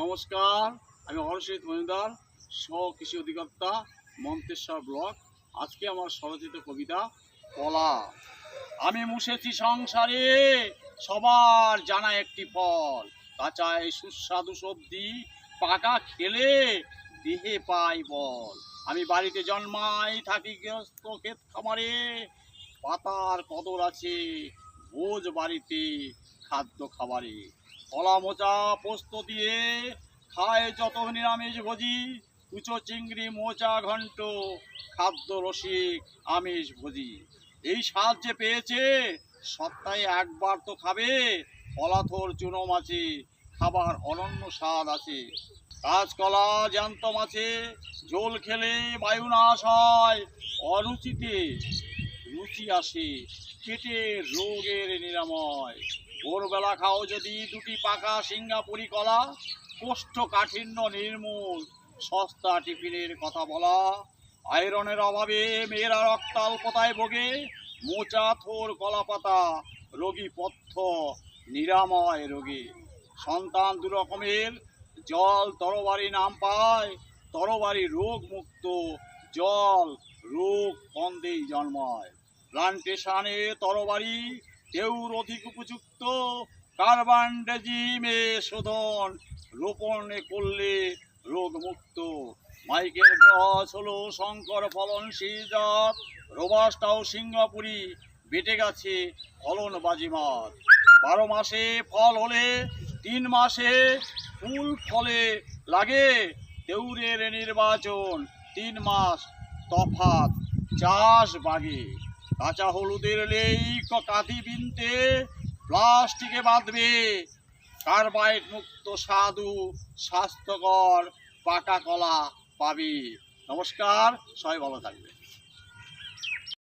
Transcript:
নমস্কার, আমি হরষিত মজুমদার সহ কৃষি অধিকর্তা, মন্তেশ্বর ব্লক। আজকে আমার স্বরচিত কবিতা, কলা। আমি মুছেছি সংসারে, সবার জানা একটি ফল। কাঁচায় সুস্বাদু সবজি, পাকা খেলে দেহে পাই বল। আমি বাড়িতে জন্মাই থাকি গৃহস্থ ক্ষেত খামারে, পাতার কদর আছে ভোজ বাড়িতে খাদ্য খাবারে। কলা মোচা, পোস্ত দিয়ে খায় যত নিরামিষ ভোজি। কুচো চিংড়ি, মোচা, ঘন্ট, খাদ্য রসিক, আমিষ ভোজি। এই স্বাদ যে পেয়েছে, সপ্তাহে একবার তো খাবে। কলাথোর, চুনো মাছে, খাবার অনন্য স্বাদ আছে। কাঁচকলা জ্যান্ত মাছে, ঝোল খেলে বায়ু নাশ হয়। অরুচিতে রুচি আসে, পেটের রোগের নিরাময়। ভোরবেলা খাও যদি দুটি পাকা সিঙ্গাপুরি কলা, কোষ্ঠকাঠিন্য নির্মূল, সস্তা টিফিনের কথা বলা। আয়রনের অভাবে মেয়েরা রক্তাল্পতায় ভোগে, মোচা, থোর কলা পাতা রোগী পথ্য, নিরাময় রোগে। সন্তান দু রকমের, জল তরবারি নাম পায়, তরবারি রোগ মুক্ত, জল রোগ কন্দেই জন্মায়। প্লান্টেশনে তরবারি কেউর অধিক উপযুক্ত কার্বান ডেজিমে শোধন, রোপণে করলে রোগ মুক্ত মাইকেল গ্রস হলো শঙ্কর ফলন জাত, রোবাস্টাও সিঙ্গাপুরি বেটে গেছে ফলন বাজিমাত। বারো মাসে ফল হলে, তিন মাসে ফুল ফলে লাগে দেউরের নির্বাচন, তিন মাস তফাত চাষ বাগে। কাঁচা হলুদের লেই কাঁধি বিনতে প্লাস্টিকে বাঁধবে। কার্বাইড মুক্ত সাধু, স্বাস্থ্যকর পাকা কলা পাবি। নমস্কার, সবাই ভালো থাকবে